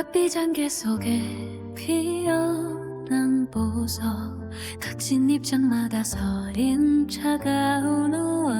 햇빛안개 속에 피어난 보석 각진 입장마다 서린 차가운 우아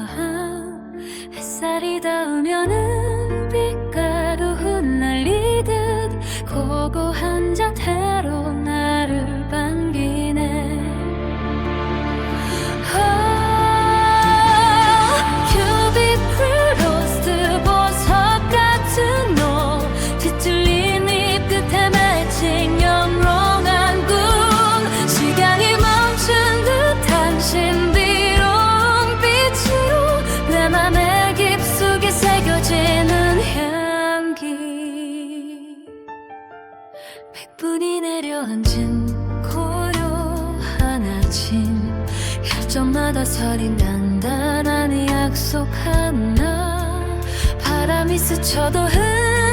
내려앉은 고요한 아침. 결정마다 서린 단단한 약속 하나. 바람이 스쳐도 흔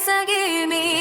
속삭임이